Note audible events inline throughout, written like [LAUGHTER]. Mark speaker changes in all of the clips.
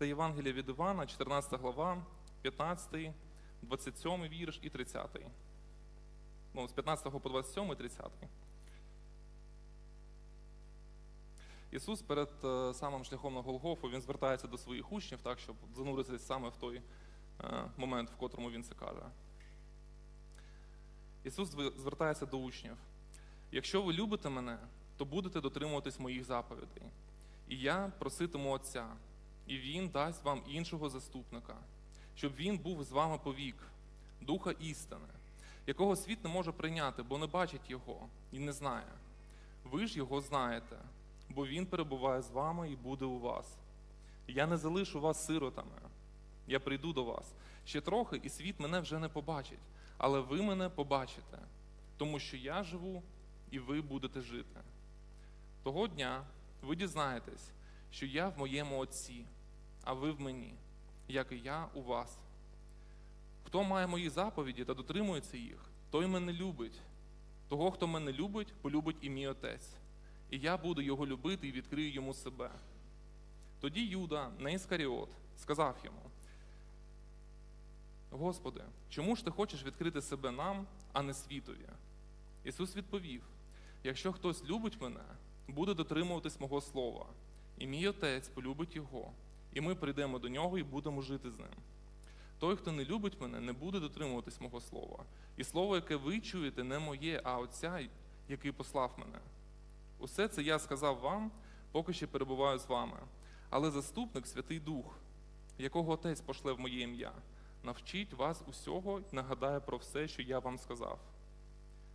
Speaker 1: Це Євангелія від Івана, 14 глава, 15, 27 вірш і 30. Ну, з 15 по 27 і 30. Ісус перед е, самим шляхом на Голгофу він звертається до своїх учнів, так, щоб зануритися саме в той е, момент, в котрому він це каже. Ісус звертається до учнів. Якщо ви любите мене, то будете дотримуватись моїх заповідей. І я проситиму Отця, і Він дасть вам іншого заступника, щоб він був з вами повік, духа істини, якого світ не може прийняти, бо не бачить його і не знає. Ви ж його знаєте, бо він перебуває з вами і буде у вас. Я не залишу вас сиротами. Я прийду до вас. Ще трохи, і світ мене вже не побачить, але ви мене побачите, тому що я живу і ви будете жити. Того дня ви дізнаєтесь, що я в моєму Отці, а ви в мені, як і я у вас. Хто має мої заповіді та дотримується їх, той мене любить. Того, хто мене любить, полюбить і мій отець. І я буду його любити і відкрию йому себе. Тоді Юда, не Іскаріот, сказав йому: Господи, чому ж ти хочеш відкрити себе нам, а не світові? Ісус відповів: Якщо хтось любить мене, буде дотримуватись мого слова, і мій отець полюбить його, і ми прийдемо до нього і будемо жити з ним. Той, хто не любить мене, не буде дотримуватись мого слова. І слово, яке ви чуєте, не моє, а Отця, який послав мене. Усе це я сказав вам, поки ще перебуваю з вами. Але заступник Святий Дух, якого Отець пошле в моє ім'я, навчить вас усього і нагадає про все, що я вам сказав.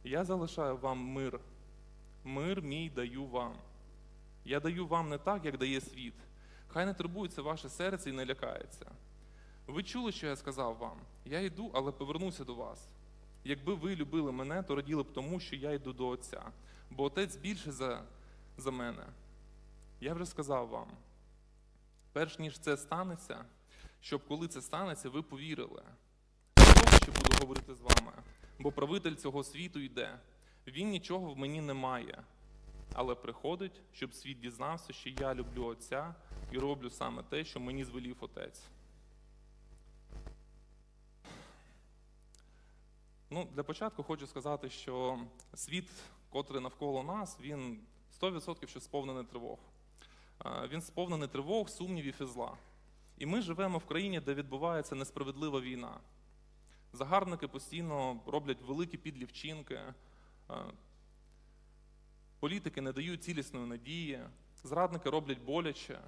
Speaker 1: Я залишаю вам мир. Мир мій даю вам. Я даю вам не так, як дає світ. Хай не турбується ваше серце і не лякається. Ви чули, що я сказав вам? Я йду, але повернуся до вас. Якби ви любили мене, то раділи б тому, що я йду до Отця, бо Отець більше за, за мене. Я вже сказав вам, перш ніж це станеться, щоб коли це станеться, ви повірили. Того ще буду говорити з вами, бо правитель цього світу йде. Він нічого в мені не має, але приходить, щоб світ дізнався, що я люблю Отця і роблю саме те, що мені звелів Отець. Ну, для початку хочу сказати, що світ, котрий навколо нас, він 100% що сповнений тривог. Він сповнений тривог, сумнівів і зла. І ми живемо в країні, де відбувається несправедлива війна. Загарбники постійно роблять великі підлі вчинки, е, політики не дають цілісної надії, зрадники роблять боляче,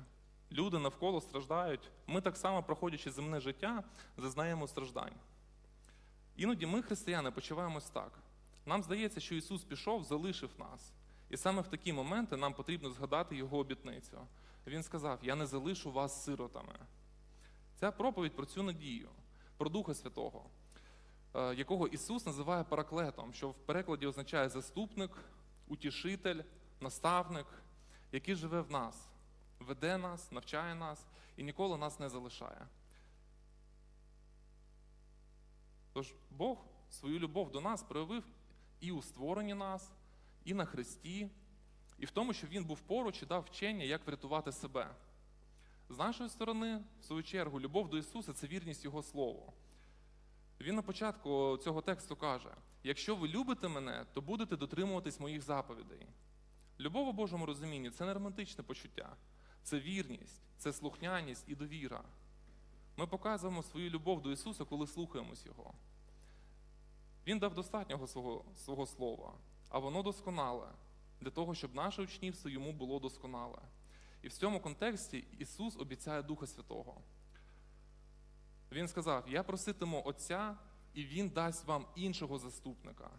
Speaker 1: люди навколо страждають. Ми так само, проходячи земне життя, зазнаємо страждань. Іноді ми, християни, почуваємось так. Нам здається, що Ісус пішов, залишив нас. І саме в такі моменти нам потрібно згадати Його обітницю. Він сказав: Я не залишу вас сиротами. Ця проповідь про цю надію, про Духа Святого, е, якого Ісус називає параклетом, що в перекладі означає заступник, утішитель, наставник, який живе в нас, веде нас, навчає нас і ніколи нас не залишає. Тож Бог свою любов до нас проявив і у створенні нас, і на Христі, і в тому, що Він був поруч і дав вчення, як врятувати себе. З нашої сторони, в свою чергу, любов до Ісуса це вірність Його Слову. Він на початку цього тексту каже: якщо ви любите мене, то будете дотримуватись моїх заповідей. Любов у Божому розумінні це не романтичне почуття, це вірність, це слухняність і довіра. Ми показуємо свою любов до Ісуса, коли слухаємось Його. Він дав достатнього свого, свого слова, а воно досконале для того, щоб наше учнівство йому було досконале. І в цьому контексті Ісус обіцяє Духа Святого. Він сказав: Я проситиму Отця, і Він дасть вам іншого заступника.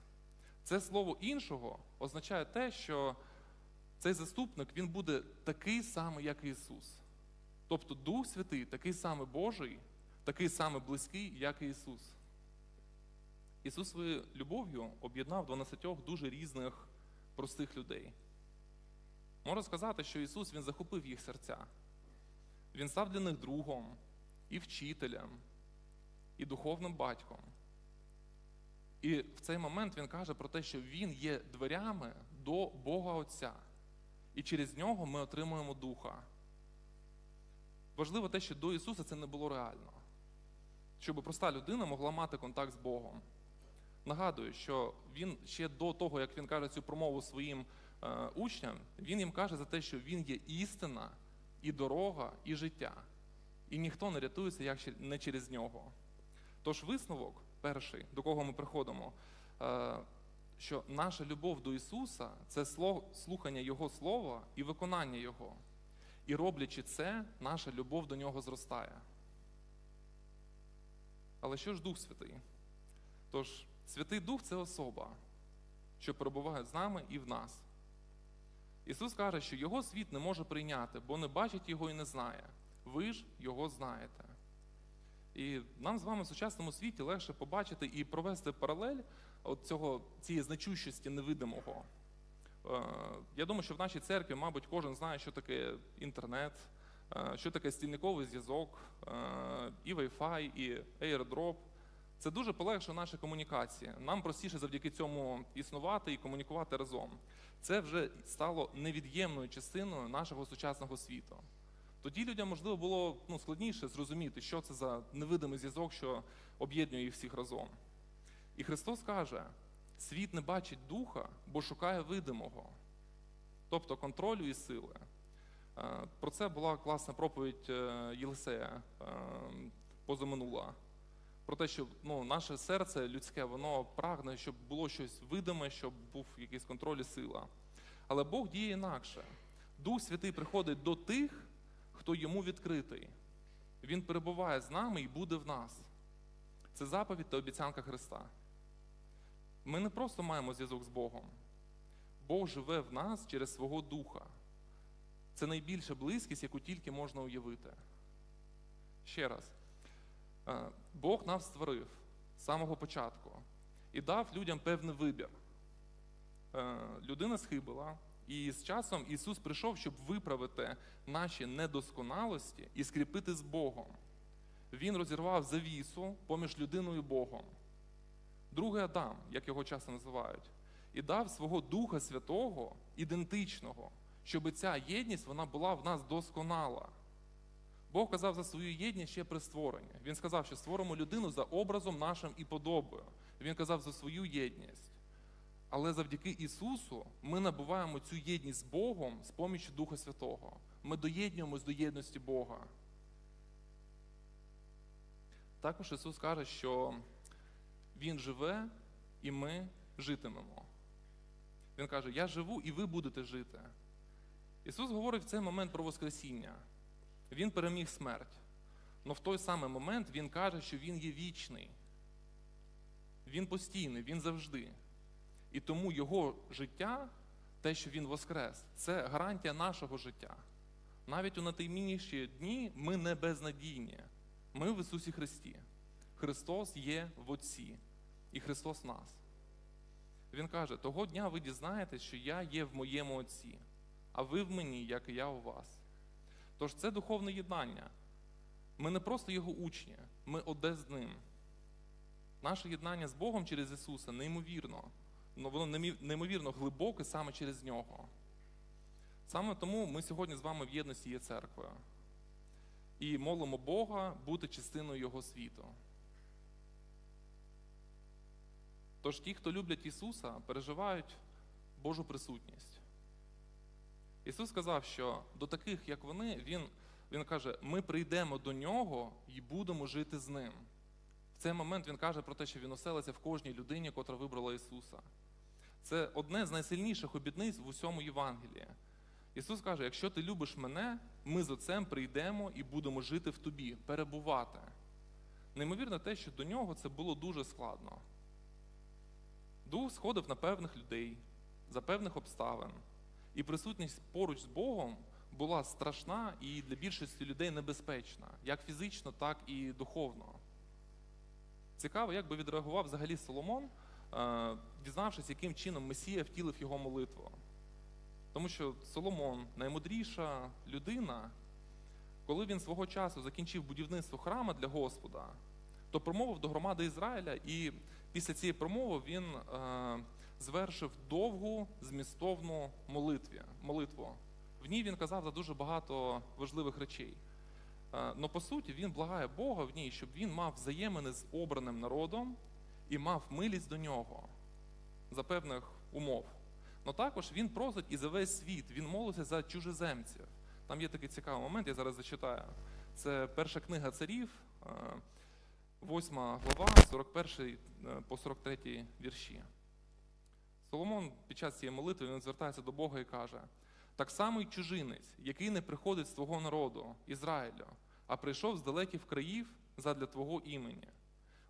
Speaker 1: Це слово іншого означає те, що цей заступник він буде такий самий, як Ісус. Тобто Дух Святий такий самий Божий, такий самий близький, як і Ісус. Ісус своєю любов'ю об'єднав 12 дуже різних простих людей. Можна сказати, що Ісус Він захопив їх серця. Він став для них другом, і вчителем, і духовним батьком. І в цей момент Він каже про те, що Він є дверями до Бога Отця. І через нього ми отримуємо Духа. важливо те, що до Ісуса це не було реально. Щоб проста людина могла мати контакт з Богом. Нагадую, що він ще до того, як він каже цю промову своїм е, учням, він їм каже за те, що він є істина, і дорога, і життя. І ніхто не рятується як не через нього. Тож висновок, перший, до кого ми приходимо, е, що наша любов до Ісуса це слухання Його слова і виконання Його. І роблячи це, наша любов до нього зростає. Але що ж Дух Святий? Тож, Святий Дух це особа, що перебуває з нами і в нас. Ісус каже, що Його світ не може прийняти, бо не бачить Його і не знає. Ви ж Його знаєте. І нам з вами в сучасному світі легше побачити і провести паралель от цього, цієї значущості невидимого. Е, Я думаю, що в нашій церкві, мабуть, кожен знає, що таке інтернет, е, що таке стільниковий зв'язок, е, і Wi-Fi, і AirDrop. Це дуже полегшує наші комунікації. Нам простіше завдяки цьому існувати і комунікувати разом. Це вже стало невід'ємною частиною нашого сучасного світу. Тоді людям, можливо, було ну, складніше зрозуміти, що це за невидимий зв'язок, що об'єднує їх всіх разом. І Христос каже: світ не бачить духа, бо шукає видимого, тобто контролю і сили. Е, Про це була класна проповідь е, Єлисея е, позаминула. Про те, що ну, наше серце людське, воно прагне, щоб було щось видиме, щоб був якийсь контроль і сила. Але Бог діє інакше. Дух Святий приходить до тих, хто йому відкритий. Він перебуває з нами і буде в нас. Це заповідь та обіцянка Христа. Ми не просто маємо зв'язок з Богом. Бог живе в нас через свого Духа. Це найбільша близькість, яку тільки можна уявити. Ще раз, Е, Бог нас створив з самого початку і дав людям певний вибір. Е, Людина схибила, і з часом Ісус прийшов, щоб виправити наші недосконалості і скріпити з Богом. Він розірвав завісу поміж людиною і Богом. Другий Адам, як його часто називають, і дав свого Духа Святого ідентичного, щоб ця єдність вона була в нас досконала. Бог казав за свою єдність ще при створенні. Він сказав, що створимо людину за образом нашим і подобою. Він казав за свою єдність. Але завдяки Ісусу ми набуваємо цю єдність з Богом з поміччю Духа Святого. Ми доєднуємось до єдності Бога. Також Ісус каже, що Він живе і ми житимемо. Він каже: Я живу і ви будете жити. Ісус говорить в цей момент про Воскресіння. Він переміг смерть. Але в той самий момент Він каже, що Він є вічний. Він постійний, він завжди. І тому Його життя, те, що Він воскрес, це гарантія нашого життя. Навіть у найтемніші дні ми не безнадійні. Ми в Ісусі Христі. Христос є в Отці, і Христос в нас. Він каже: того дня ви дізнаєтесь, що я є в моєму Отці, а ви в мені, як і я у вас. Тож це духовне єднання. Ми не просто його учні, ми одне з ним. Наше єднання з Богом через Ісуса неймовірно, но воно неймовірно глибоке саме через нього. Саме тому ми сьогодні з вами в єдності є церквою і молимо Бога бути частиною Його світу. Тож ті, хто люблять Ісуса, переживають Божу присутність. Ісус сказав, що до таких, як вони, Він, він каже, ми прийдемо до Нього і будемо жити з Ним. В цей момент Він каже про те, що Він оселиться в кожній людині, котра вибрала Ісуса. Це одне з найсильніших обітниць в усьому Євангелії. Ісус каже: якщо ти любиш мене, ми з Отцем прийдемо і будемо жити в тобі, перебувати. Неймовірно те, що до нього це було дуже складно. Дух сходив на певних людей за певних обставин, і присутність поруч з Богом була страшна і для більшості людей небезпечна, як фізично, так і духовно. Цікаво, як би відреагував взагалі Соломон, дізнавшись, яким чином Месія втілив його молитву. Тому що Соломон наймудріша людина, коли він свого часу закінчив будівництво храма для Господа, то промовив до громади Ізраїля, і після цієї промови він е, звершив довгу змістовну молитві, молитву. В ній він казав за дуже багато важливих речей. але по суті він благає Бога в ній, щоб він мав взаємини з обраним народом і мав милість до нього за певних умов. Но також він просить і за весь світ, він молиться за чужеземців. Там є такий цікавий момент, я зараз зачитаю. Це перша книга царів, 8 глава, 41 е, по 43 вірші. Соломон під час цієї молитви він звертається до Бога і каже: так само й чужинець, який не приходить з твого народу, Ізраїлю, а прийшов з далеких країв задля Твого імені,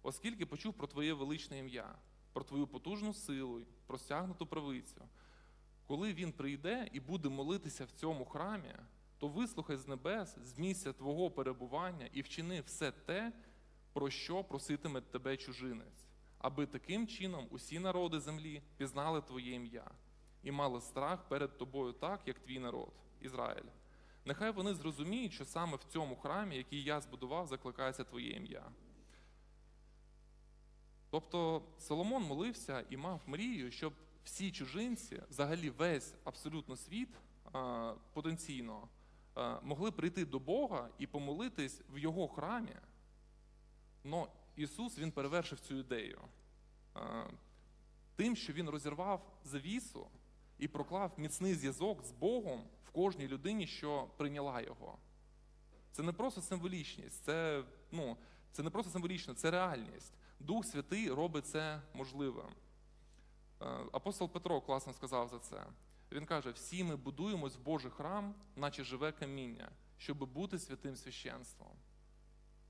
Speaker 1: оскільки почув про Твоє величне ім'я, про Твою потужну силу, про стягнуту правицю. Коли він прийде і буде молитися в цьому храмі, то вислухай з небес, з місця Твого перебування і вчини все те, про що проситиме тебе чужинець, аби таким чином усі народи землі пізнали Твоє ім'я і мали страх перед тобою так, як твій народ, Ізраїль. Нехай вони зрозуміють, що саме в цьому храмі, який я збудував, закликається Твоє ім'я. Тобто Соломон молився і мав мрію, щоб всі чужинці, взагалі весь абсолютно світ потенційно могли прийти до Бога і помолитись в його храмі. Но Ісус Він перевершив цю ідею. Тим, що він розірвав завісу і проклав міцний зв'язок з Богом в кожній людині, що прийняла його. Це не просто символічність, це, ну, це не просто символічно, це реальність. Дух Святий робить це можливим. Е, Апостол Петро класно сказав за це. Він каже: всі ми будуємось в Божий храм, наче живе каміння, щоб бути святим священством.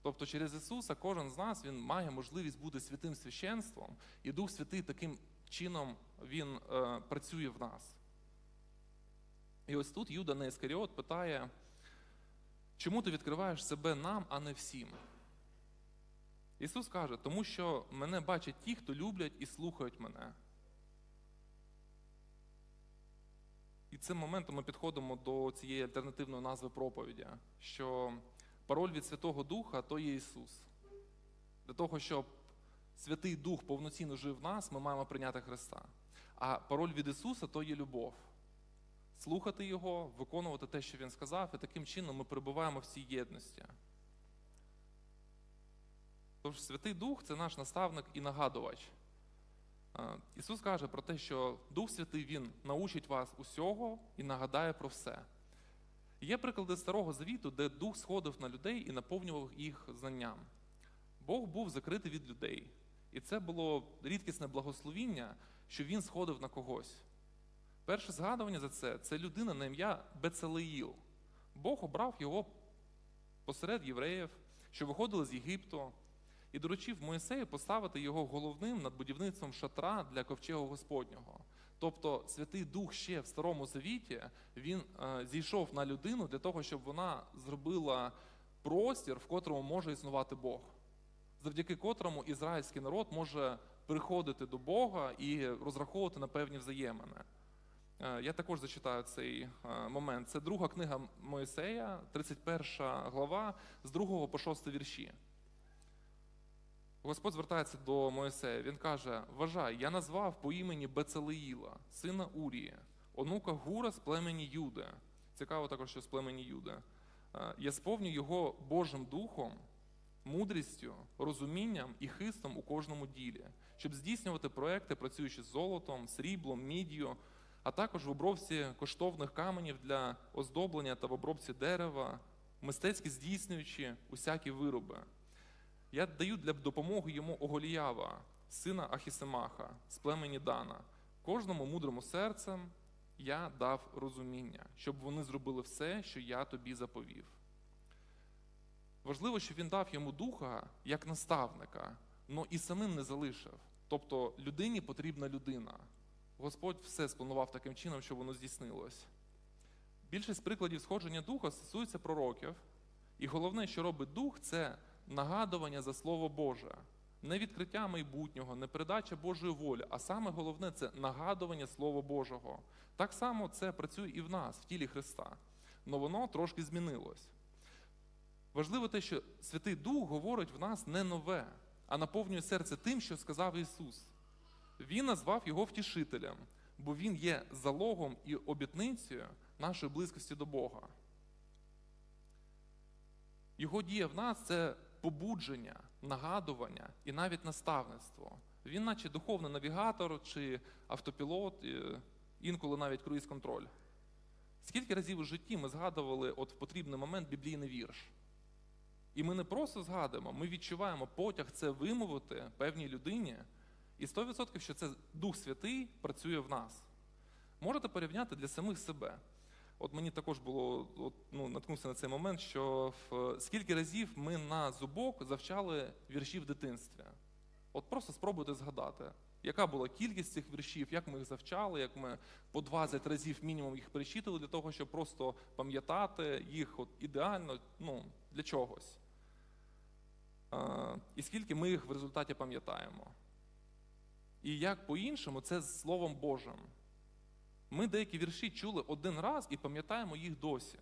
Speaker 1: Тобто через Ісуса кожен з нас він має можливість бути святим священством, і Дух Святий таким чином він е, працює в нас. І ось тут Юда Неіскаріот питає, чому ти відкриваєш себе нам, а не всім? Ісус каже, тому що мене бачать ті, хто люблять і слухають мене. І цим моментом ми підходимо до цієї альтернативної назви проповіді, що пароль від Святого Духа то є Ісус. Для того, щоб Святий Дух повноцінно жив в нас, ми маємо прийняти Христа. А пароль від Ісуса то є любов. Слухати Його, виконувати те, що Він сказав, і таким чином ми перебуваємо в цій єдності. Тож Святий Дух це наш наставник і нагадувач. Е, Ісус каже про те, що Дух Святий Він научить вас усього і нагадає про все. Є приклади Старого Завіту, де Дух сходив на людей і наповнював їх знанням. Бог був закритий від людей. І це було рідкісне благословіння, що він сходив на когось. Перше згадування за це це людина на ім'я Бецелеїл. Бог обрав його посеред євреїв, що виходили з Єгипту, і доручив Моїсею поставити його головним над будівництвом шатра для ковчегу Господнього. Тобто Святий Дух ще в Старому Завіті він е, зійшов на людину для того, щоб вона зробила простір, в котрому може існувати Бог завдяки котрому ізраїльський народ може приходити до Бога і розраховувати на певні взаємини. Е, Я також зачитаю цей е, момент. Це друга книга Моїсея, 31 глава, з 2 по 6 вірші. Господь звертається до Моїсея. Він каже: Вважай, я назвав по імені Бецелеїла, сина Урії, онука Гура з племені Юди. Цікаво також, що з племені Юди. Е, Я сповню його Божим духом мудрістю, розумінням і хистом у кожному ділі, щоб здійснювати проекти, працюючи з золотом, сріблом, мідію, а також в обробці коштовних каменів для оздоблення та в обробці дерева, мистецьки здійснюючи усякі вироби. Я даю для допомоги йому Оголіява, сина Ахісемаха, з племені Дана, кожному мудрому серцем я дав розуміння, щоб вони зробили все, що я тобі заповів. Важливо, що він дав йому духа як наставника, але і самим не залишив. Тобто людині потрібна людина. Господь все спланував таким чином, щоб воно здійснилось. Більшість прикладів сходження духа стосується пророків, і головне, що робить дух, це нагадування за Слово Боже, не відкриття майбутнього, не передача Божої волі, а саме головне це нагадування Слова Божого. Так само це працює і в нас, в тілі Христа. Але воно трошки змінилось. Важливо те, що Святий Дух говорить в нас не нове, а наповнює серце тим, що сказав Ісус. Він назвав його втішителем, бо Він є залогом і обітницею нашої близькості до Бога. Його дія в нас це побудження, нагадування і навіть наставництво. Він, наче духовний навігатор чи автопілот, інколи навіть круїз-контроль. Скільки разів у житті ми згадували от в потрібний момент біблійний вірш? І ми не просто згадуємо, ми відчуваємо потяг це вимовити певній людині, і 100% що це Дух Святий працює в нас. Можете порівняти для самих себе. От мені також було от, ну, наткнувся на цей момент, що в, скільки разів ми на зубок завчали вірші в дитинстві. От просто спробуйте згадати, яка була кількість цих віршів, як ми їх завчали, як ми по 20 разів мінімум їх перечитали для того, щоб просто пам'ятати їх от ідеально ну, для чогось. А, і скільки ми їх в результаті пам'ятаємо. І як по-іншому, це з Словом Божим. Ми деякі вірші чули один раз і пам'ятаємо їх досі.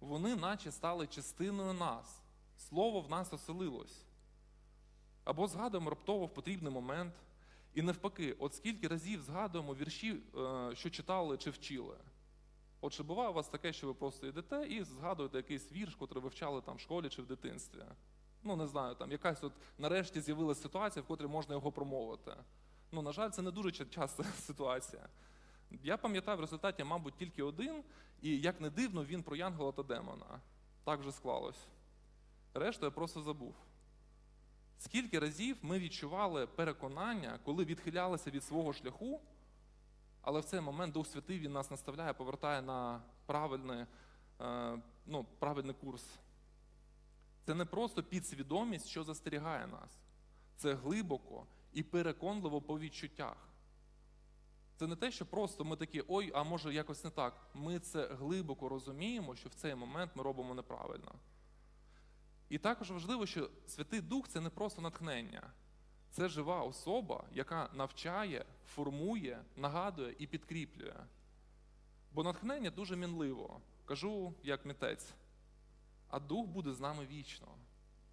Speaker 1: Вони наче стали частиною нас. Слово в нас оселилось. Або згадуємо раптово в потрібний момент. І навпаки, от скільки разів згадуємо вірші, е, що читали чи вчили. От чи буває у вас таке, що ви просто йдете і згадуєте якийсь вірш, котрий ви вчали там в школі чи в дитинстві. Ну, не знаю, там якась от нарешті з'явилася ситуація, в котрій можна його промовити. Ну, на жаль, це не дуже ча- часта [LAUGHS] ситуація. Я пам'ятаю в результаті, мабуть, тільки один, і як не дивно, він про Янгола та демона. Так вже склалось. Решту я просто забув. Скільки разів ми відчували переконання, коли відхилялися від свого шляху, але в цей момент Дух Святий він нас наставляє, повертає на правильний, е, ну, правильний курс. Це не просто підсвідомість, що застерігає нас. Це глибоко і переконливо по відчуттях. Це не те, що просто ми такі, ой, а може якось не так. Ми це глибоко розуміємо, що в цей момент ми робимо неправильно. І також важливо, що Святий Дух це не просто натхнення, це жива особа, яка навчає, формує, нагадує і підкріплює. Бо натхнення дуже мінливо, кажу як митець. А дух буде з нами вічно,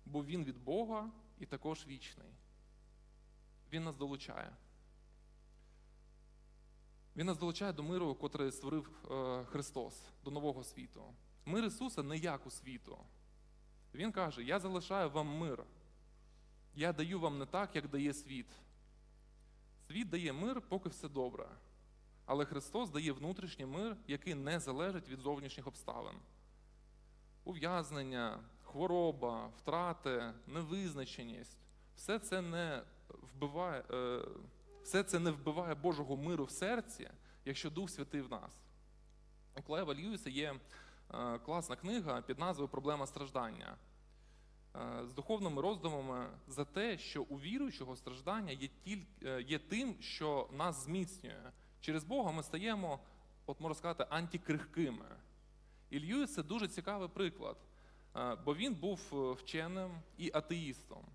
Speaker 1: бо він від Бога і також вічний. Він нас долучає. Він нас долучає до миру, котрий створив е, Христос, до нового світу. Мир Ісуса не як у світу. Він каже: Я залишаю вам мир. Я даю вам не так, як дає світ. Світ дає мир, поки все добре. Але Христос дає внутрішній мир, який не залежить від зовнішніх обставин. Ув'язнення, хвороба, втрати, невизначеність все це не вбиває, е, все це не вбиває Божого миру в серці, якщо Дух Святий в нас. У Клева Льюіса є е, класна книга під назвою Проблема страждання. Е, з духовними роздумами за те, що у віруючого страждання є, тіль, е, є тим, що нас зміцнює. Через Бога ми стаємо, от можна сказати, антикрихкими. І Льюіс це дуже цікавий приклад, бо він був вченим і атеїстом.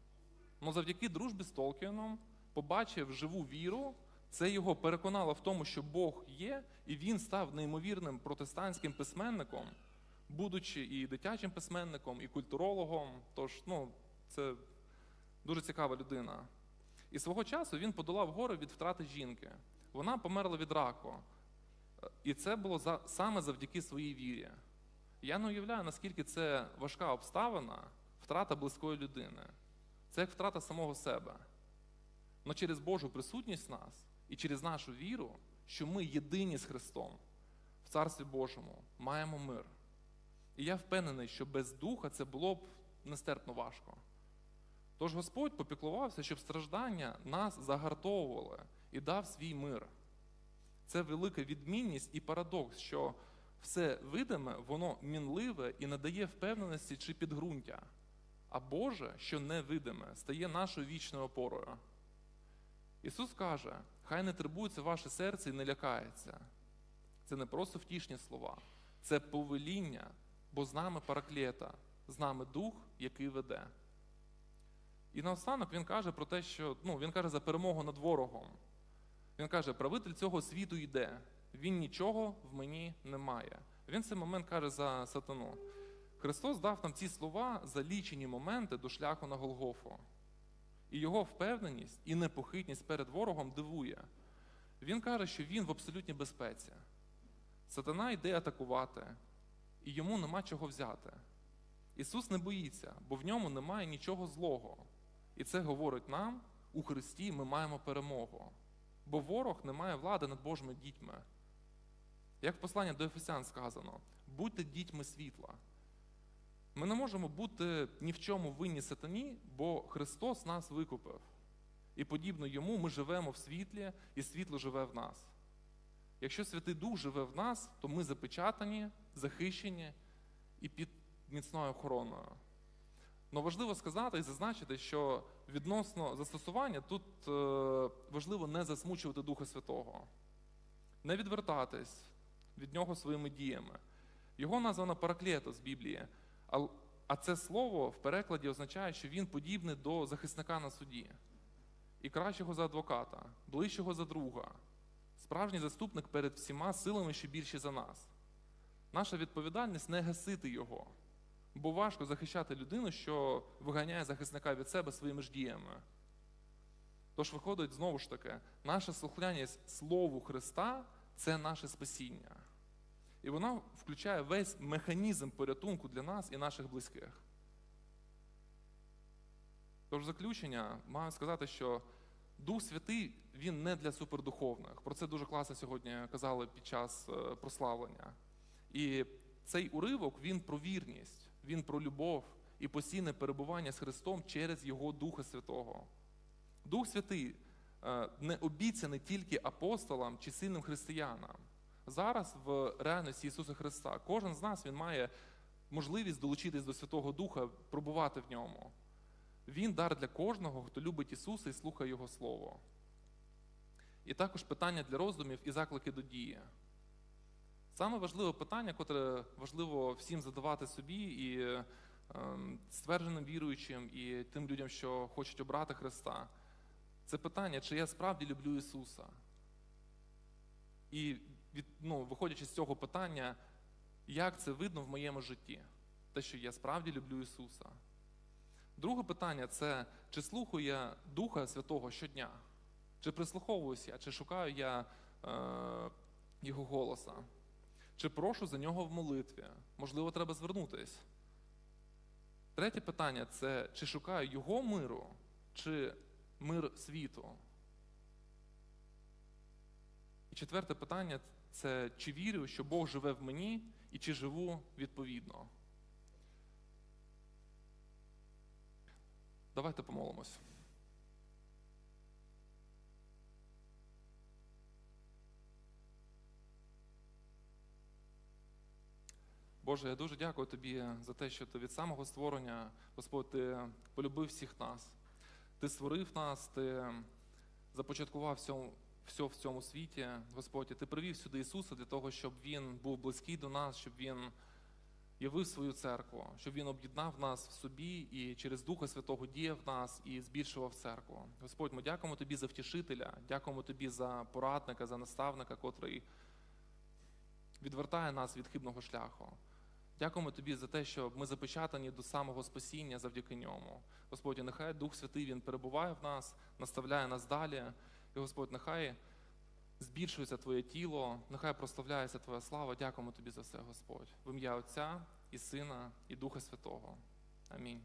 Speaker 1: Ну завдяки дружбі з Толкіном побачив живу віру, це його переконало в тому, що Бог є, і він став неймовірним протестантським письменником, будучи і дитячим письменником, і культурологом. Тож, ну, це дуже цікава людина. І свого часу він подолав гори від втрати жінки. Вона померла від раку. І це було за, саме завдяки своїй вірі. Я не уявляю, наскільки це важка обставина, втрата близької людини. Це як втрата самого себе. Але через Божу присутність в нас і через нашу віру, що ми єдині з Христом в Царстві Божому, маємо мир. І я впевнений, що без духа це було б нестерпно важко. Тож Господь попіклувався, щоб страждання нас загартовували і дав свій мир. Це велика відмінність і парадокс, що все видиме, воно мінливе і надає впевненості чи підґрунтя. А Боже, що невидиме, стає нашою вічною опорою. Ісус каже: хай не турбується ваше серце і не лякається. Це не просто втішні слова, це повеління, бо з нами параклета, з нами дух, який веде. І наостанок він каже про те, що ну, він каже за перемогу над ворогом. Він каже, правитель цього світу йде, він нічого в мені не має. Він цей момент каже за сатану. Христос дав нам ці слова за лічені моменти до шляху на Голгофу. І його впевненість і непохитність перед ворогом дивує. Він каже, що він в абсолютній безпеці. Сатана йде атакувати, і йому нема чого взяти. Ісус не боїться, бо в ньому немає нічого злого. І це говорить нам у Христі ми маємо перемогу. Бо ворог не має влади над Божими дітьми. Як в посланні до Ефесян сказано, будьте дітьми світла. Ми не можемо бути ні в чому винні сатані, бо Христос нас викупив. І подібно йому ми живемо в світлі, і світло живе в нас. Якщо Святий Дух живе в нас, то ми запечатані, захищені і під міцною охороною. Но важливо сказати і зазначити, що відносно застосування тут е, важливо не засмучувати Духа Святого, не відвертатись від нього своїми діями. Його названо параклетос з Біблії, а, це слово в перекладі означає, що він подібний до захисника на суді, і кращого за адвоката, ближчого за друга, справжній заступник перед всіма силами, що більші за нас. Наша відповідальність не гасити його. Бо важко захищати людину, що виганяє захисника від себе своїми ж діями. Тож виходить знову ж таки, наша слухняність Слову Христа це наше спасіння. І вона включає весь механізм порятунку для нас і наших близьких. Тож в заключення маю сказати, що Дух Святий він не для супердуховних. Про це дуже класно сьогодні казали під час е, прославлення. І цей уривок він про вірність, він про любов і постійне перебування з Христом через Його Духа Святого. Дух Святий е, не обіцяний тільки апостолам чи сильним християнам. Зараз в реальності Ісуса Христа кожен з нас він має можливість долучитись до Святого Духа, пробувати в ньому. Він дар для кожного, хто любить Ісуса і слухає Його Слово. І також питання для роздумів і заклики до дії. Саме важливе питання, котре важливо всім задавати собі і е, ствердженим віруючим, і тим людям, що хочуть обрати Христа, це питання, чи я справді люблю Ісуса. І від, ну, виходячи з цього питання, як це видно в моєму житті? Те, що я справді люблю Ісуса. Друге питання це чи слухаю я Духа Святого щодня? Чи прислуховуюся, чи шукаю я е, Його голоса? Чи прошу за нього в молитві? Можливо, треба звернутись. Третє питання це чи шукаю його миру, чи мир світу? І четверте питання це чи вірю, що Бог живе в мені і чи живу відповідно. Давайте помолимось. Боже, я дуже дякую тобі за те, що ти від самого створення, Господь, ти полюбив всіх нас. Ти створив нас, ти започаткував всьому, все в цьому світі, Господь, ти привів сюди Ісуса для того, щоб Він був близький до нас, щоб Він явив свою церкву, щоб Він об'єднав нас в собі і через Духа Святого діяв нас і збільшував церкву. Господь, ми дякуємо тобі за втішителя, дякуємо тобі за порадника, за наставника, котрий відвертає нас від хибного шляху. Дякуємо тобі за те, що ми запечатані до самого спасіння завдяки ньому. Господь, нехай Дух Святий Він перебуває в нас, наставляє нас далі. І Господь, нехай збільшується Твоє тіло, нехай прославляється Твоя слава. Дякуємо тобі за все, Господь. В ім'я Отця і Сина, і Духа Святого. Амінь.